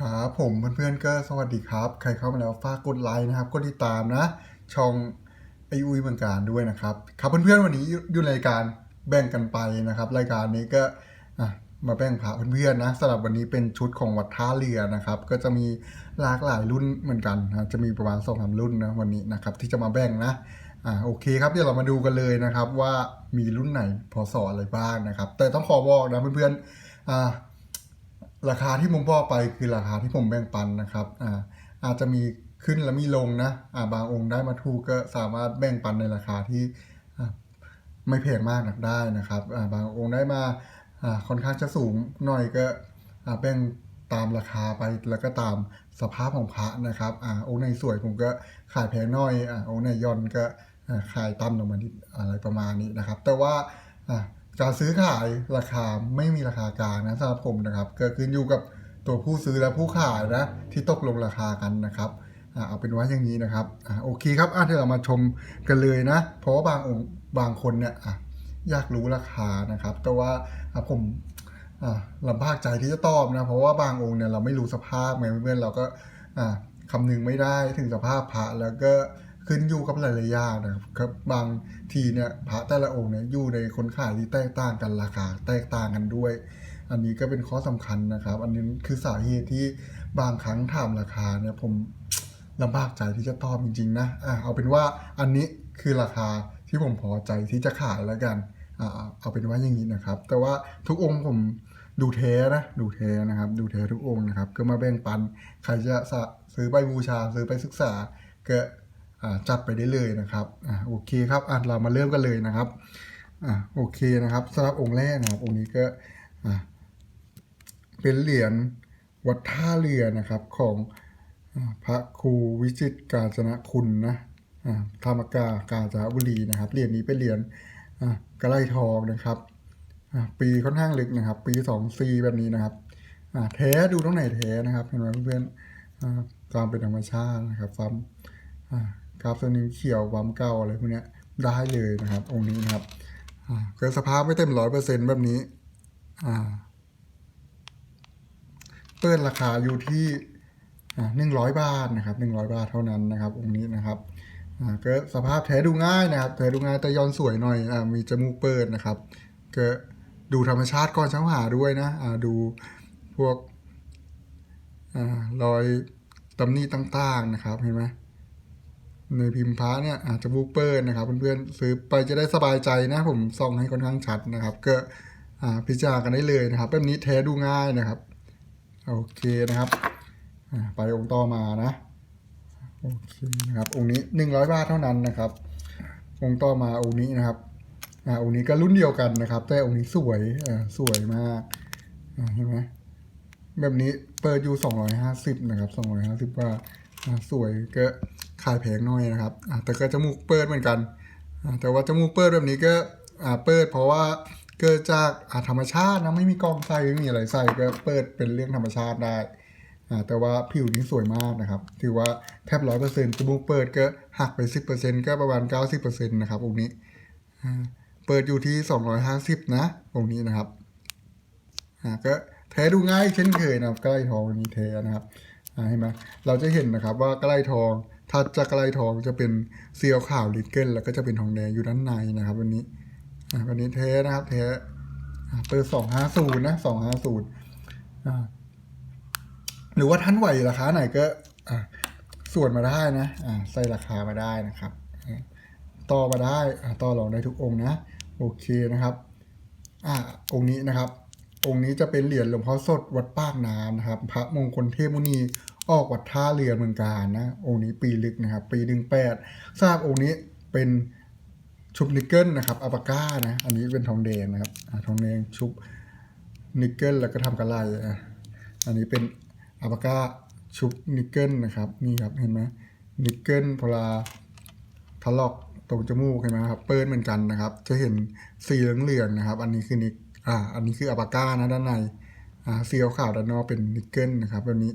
ครับผมเพื่อนๆก็สวัสดีครับ ใครเข้ามาแล้วฝากกดไลค์นะครับกดติดตามนะ ช่องไออุยเมืองการด้วยนะครับ ครับเพื่อนๆวันนี้อยู่ในรายการแบ่งกันไปนะครับ รายการนี้ก็มาแบ่งพาเพื่อนๆนะสำหรับวันนี้เป็นชุดของวัดท่าเรือนะครับ ก็จะมีหลากหลายรุ่นเหมือนกันนะจะมีประมาณสองสามรุ่นนะวันนี้นะครับที่จะมาแบ่งนะอ่าโอเคครับเดี๋ยวเรามาดูกันเลยนะครับ ว่ามีรุ่นไหนพอสออะไรบ้างนะครับ แต่ต้องขอบอกนะเพื่อนๆอ่า ราคาที่ผมบอกไปคือราคาที่ผมแบ่งปันนะครับอ่าอาจจะมีขึ้นและมีลงนะอ่าบางองค์ได้มาถูกก็สามารถแบ่งปันในราคาที่อไม่แพงมากนักได้นะครับอ่าบางองค์ได้มาอ่าค่อนข้างจะสูงหน่อยก็อ่าแบ่งตามราคาไปแล้วก็ตามสภาพของพระนะครับอ่าองค์ไหนสวยผมก็ขายแพงหน่อยอ่าองค์ไหนย่อนก็ขายต่ำลงมานิดอะไรประมาณนี้นะครับ แต่ว่าอ่า การซื้อขายราคาไม่มีราคากลางนะสำหรับผมนะครับเก็ขึ้นอยู่กับตัวผู้ซื้อและผู้ขายนะที่ตกลงราคากันนะครับอเอาเป็นว่าอย่างนี้นะครับอโอเคครับอะเดี๋ยวเรามาชมกันเลยนะ เพราะว่าบางองค์บางคนเนี่ยอยากรู้ราคานะครับ แต่ว่าผมลำบากใจที่จะตอบนะเพราะว่าบางองค์เนี่ยเราไม่รู้สภาพไงเพื่อนๆเราก็คำนึงไม่ได้ถึงสภาพพระแล้วก็ ขึ้นอยู่กับหลายๆอย่างนะครับครับ บางทีเนี่ยพระแต่ละองค์เนี่ยอยู่ในคนขายที่แตกต่างกันราคาแตกต่างกันด้วย อันนี้ก็เป็นข้อสำคัญนะครับ อันนี้คือสาเหตุที่บางครั้งถามราคาเนี่ยผมลำบากใจที่จะตอบจริงๆนะอะเอาเป็นว่าอันนี้คือราคาที่ผมพอใจที่จะขายแล้วกันอ่าเอาเป็นว่าอย่างนี้นะครับ แต่ว่าทุกองค์ผมดูเทนะดูเทนะครับ ดูเททุกองค์นะครับ ก็มาแบ่งปัน ใครจะซื้อไปบูชาซื้อไปศึกษาก็อ่า จัดไปได้เลยนะครับอ่าโอเคครับอะเรามาเริ่มกันเลยนะครับอ่าโอเคนะครับสำหรับองค์แรกนะครับองค์นี้ก็อ่าเป็นเหรียญวัดท่าเรือนะครับของอพระครูวิจิตกาญจนคุณนะธรรมกากาญจนบุรีนะครับเหรียญนี้เป็นเหรียญกระไลทองนะครับปีค่อนข้างลึกนะครับ ปีสองซีแบบนี้นะครับแท้ดูตรงไหนแท้นะครับเห็นไหมเพื่อนๆอ่าความเป็นธรรมชาตินะครับความ กราฟตัวนึงเขียววามเก่าอะไรพวกนี้ได้เลยนะครับ องค์นี้นะครับอ่าก็สภาพไม่เต็มร้อยเปอร์เซ็นต์แบบนี้เปิดราคาอยู่ที่หนึ่งร้อยบาทนะครับหนึ่งร้อยบาทเท่านั้นนะครับ องค์นี้นะครับอ่าก็สภาพแท้ดูง่ายนะครับ แท้ดูง่ายแต่ย้อนสวยหน่อยอ่ามีจมูกเปิดนะครับก็ดูธรรมชาติก่อนเช้าหาด้วยนะอ่าดูพวกอ่ารอยตำหนิต่างๆนะครับเห็นไหม ในพิมพ์พระเนี่ยอาจจะบูเปอร์นะครับเพื่อนๆซื้อไปจะได้สบายใจนะผมส่องให้ค่อนข้างชัดนะครับ ก็อ่าพิจารณากันได้เลยนะครับแบบนี้แท้ดูง่ายนะครับ โอเคนะครับไปองค์ต่อมานะโอเคนะครับองค์นี้หนึ่งร้อยบาทเท่านั้นนะครับ องค์ต่อมาองค์นี้นะครับอ่าองค์นี้ก็รุ่นเดียวกันนะครับ แต่องค์นี้สวยอ่าสวยมากอ่าเห็นไหมแบบนี้เปิดอยู่250นะครับ250บาทอ่าสวยก็ ขายแพงน่อยนะครับแต่ก็จมูกเปิดเหมือนกัน แต่ว่าจมูกเปิดแบบนี้ก็เปิดเพราะว่าเกิดจากธรรมชาตินะไม่มีกองใส่ไม่มีอะไรใส่ก็เปิดเป็นเรื่องธรรมชาติได้แต่ว่าผิวนี้สวยมากนะครับ ถือว่าแทบร้อยเปอร์เซ็นต์จมูกเปิดก็หักไปสิบเปอร์เซ็นต์ก็ประมาณเก้าสิบเปอร์เซ็นต์นะครับองค์นี้เปิดอยู่ที่สองร้อยห้าสิบนะองค์นี้นะครับก็แท้ดูง่ายเช่นเคยนะครับใกล้ทองนี้แท้นะครับเห็นไหมเราจะเห็นนะครับว่าใกล้ทอง ถ้าจะใกล้ทองจะเป็นเซียวขาวลิเกิลแล้วก็จะเป็นทองแดงอยู่ด้านในนะครับ วันนี้วันนี้แท้นะครับแท้อ่าเปิดสองห้าศูนย์นะสองห้าศูนย์หรือว่าท่านไหวราคาไหนก็ส่วนมาได้นะใส่ราคามาได้นะครับต่อมาได้ต่อรองได้ทุกองค์นะโอเคนะครับอ่าองค์นี้นะครับ องค์นี้จะเป็นเหรียญหลวงพ่อสดวัดปากน้ำนะครับ พระมงคลเทพมุนี ออกวัดท่าเรือเมืองการนะองค์นี้ปีลึกนะครับ ปีหนึ่งแปดทราบองค์นี้เป็นชุบนิกเกิลนะครับอัปาก้านะอันนี้เป็นทองแดงนะครับอทองแดงชุบนิกเกิลแล้วก็ทำกระไลอะอันนี้เป็นอัปาก้าชุบนิกเกิลนะครับนี่ครับเห็นไหมนิกเกิลพลาทะลอกตรงจมูกเห็นไหมครับเปิดเหมือนกันนะครับ จะเห็นสีเหลืองๆนะครับ อันนี้คือนิกอ่าอันนี้คืออัปาก้านะด้านในอ่าสีขาวๆด้านนอกเป็นนิกเกิลนะครับแบบนี้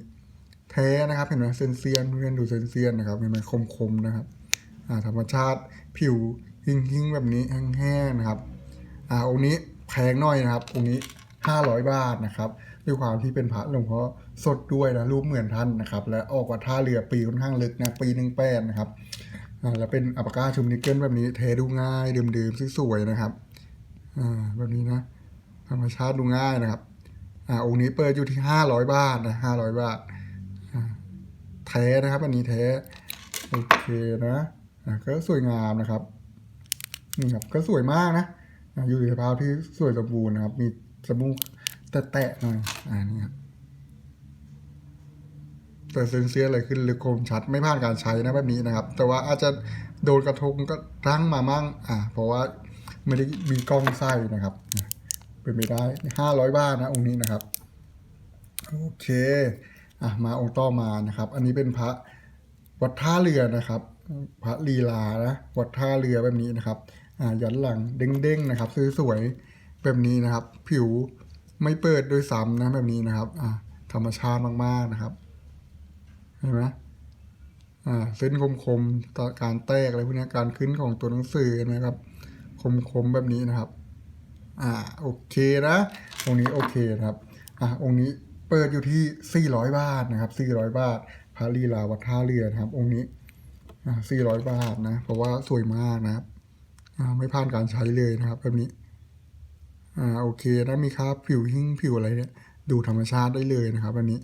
แท้นะครับ เห็นไหมเซนเซียนเพื่อนดูเซนเซียนนะครับเห็นไหมคมๆนะครับอ่าธรรมชาติผิวหิ่งๆแบบนี้แห้งๆนะครับอ่าองค์นี้แพงหน่อยนะครับองค์นี้ 500 บาทนะครับด้วยความที่เป็นพระหลวงพ่อสดด้วยนะรูปเหมือนท่านนะครับ และออกวัดท่าเรือปีค่อนข้างลึกนะปีหนึ่งแปดนะครับอ่าแล้วเป็นอัปปากาชุมนิกเกิลแบบนี้เทดูง่ายดื่มๆสวยๆนะครับอ่าแบบนี้นะธรรมชาติดูง่ายนะครับอ่าองค์นี้เปิดอยู่ที่ห้าร้อยบาทนะห้าร้อยบาท ท้นะครับ อันนี้แท้โอเคนะอ่าก็สวยงามนะครับนี่ครับก็สวยมากนะ อยู่ในสภาพที่สวยสมบูรณ์นะครับ มีสมูกแตะๆหน่อยอ่านี่ครับเปิดเซนเซียอะไรขึ้นหรือคมชัดไม่ผ่านการใช้นะแบบนี้นะครับ แต่ว่าอาจจะโดนกระทงก็รั้งมามั่งอ่าเพราะว่าไม่ได้มีกล้องไส้นะครับ เป็นไปได้ห้าร้อยบาทนะองค์นี้นะครับ โอเค อะมาองค์ต่อมานะครับ อันนี้เป็นพระวัดท่าเรือนะครับ พระลีลานะวัดท่าเรือแบบนี้นะครับอ่ายันหลังเด้งๆนะครับสวยๆแบบนี้นะครับ ผิวไม่เปิดโดยซ้ำนะแบบนี้นะครับอ่าธรรมชาติมากๆนะครับเห็นไหมอ่าเส้นคมๆต่อการแตกอะไรพวกนี้การขึ้นของตัวหนังสือนะครับ คมๆแบบนี้นะครับ อ่าโอเคนะองค์นี้โอเคนะครับ อ่าองค์นี้ ปิดอยู่ที่ 400 บาทนะครับ 400 บาทพระลีลาวัดท่าเรือนะครับ องค์นี้ 400 บาทนะ เพราะว่าสวยมากนะครับอ่าไม่ผ่านการใช้เลยนะครับแบบนี้ อ่า โอเคนะมีคราบผิวหิ้งผิวอะไรเนี่ย ดูธรรมชาติได้เลยนะครับอันนี้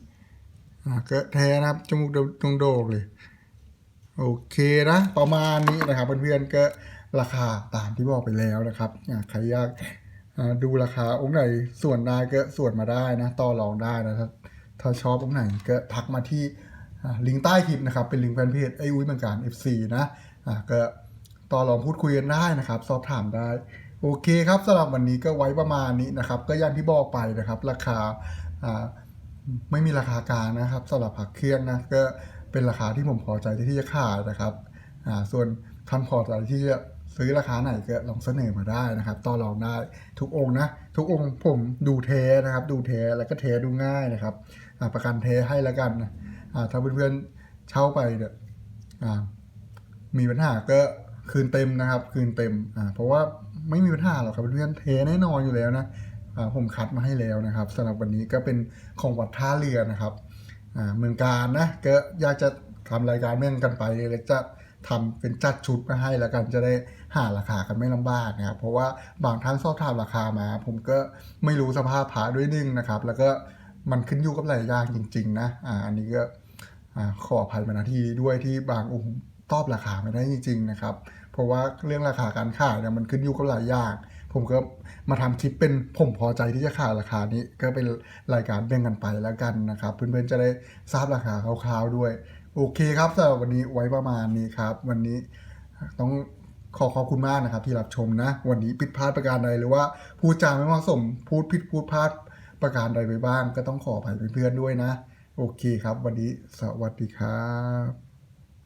อ่าก็แท้นะครับ จมูกโด่งโด่งๆเลย โอเคนะ ประมาณนี้นะครับเพื่อนๆก็ราคาตามที่บอกไปแล้วนะครับใครอยาก ดูราคาองค์ไหนส่วนได้ก็ส่วนมาได้นะต่อรองได้นะถ้าถ้าชอบองค์ไหนก็ทักมาที่ลิงก์ใต้คลิปนะครับ เป็นลิงก์แฟนเพจไอ้อุ้ยเหมือนกัน FC นะอ่าก็ต่อรองพูดคุยกันได้นะครับ สอบถามได้ โอเคครับสำหรับวันนี้ก็ไว้ประมาณนี้นะครับ ก็อย่างที่บอกไปนะครับ ราคาไม่มีราคากลางนะครับสำหรับผักเครื่องนะก็เป็นราคาที่ผมพอใจที่จะขายนะครับส่วนท่านพอใจที่จะ ซื้อราคาไหนก็ลองเสนอมาได้นะครับต่อรองได้ทุกองนะ ทุกองผมดูเทนะครับ ดูเทแล้วก็เทดูง่ายนะครับอ่าประกันเทให้แล้วกันนะอ่าถ้าเพื่อนๆเช่าไปเนี่ยอ่ามีปัญหาก็คืนเต็มนะครับ คืนเต็มอ่าเพราะว่าไม่มีปัญหาหรอกครับเพื่อนๆเทแน่นอนอยู่แล้วนะอ่าผมคัดมาให้แล้วนะครับสำหรับวันนี้ก็เป็นของวัดท่าเรือนะครับอ่าเมืองการนะก็อยากจะทำรายการเมืองกันไปเลยจะ ทำเป็นจัดชุดมาให้แล้วกันจะได้หาราคากันไม่ลำบากนะครับเพราะว่าบางท่านสอบถามราคามา ผมก็ไม่รู้สภาพพระด้วยหนึงนะครับ แล้วก็มันขึ้นอยู่กับหลายอย่างจริง ๆ นะอ่าอันนี้ก็ขออภัยมาณที่ด้วยที่บางองค์ตอบราคาไม่ได้จริง ๆ นะครับ เพราะว่าเรื่องราคาการขายเนี่ยมันขึ้นอยู่กับหลายอย่างผมก็มาทำคลิปเป็นผมพอใจที่จะขายราคานี้ก็เป็นรายการแบ่งกันไปแล้วกันนะครับ เพื่อนๆจะได้ทราบราคาคร่าวๆด้วย โอเคครับสำหรับวันนี้ไว้ประมาณนี้ครับ วันนี้ต้องขอขอบคุณมากนะครับที่รับชมนะ วันนี้ผิดพลาดประการใดหรือว่าพูดจาไม่เหมาะสมพูดผิดพูดพลาดประการใดไปบ้าง ก็ต้องขออภัยเพื่อนๆด้วยนะ โอเคครับ วันนี้สวัสดีครับ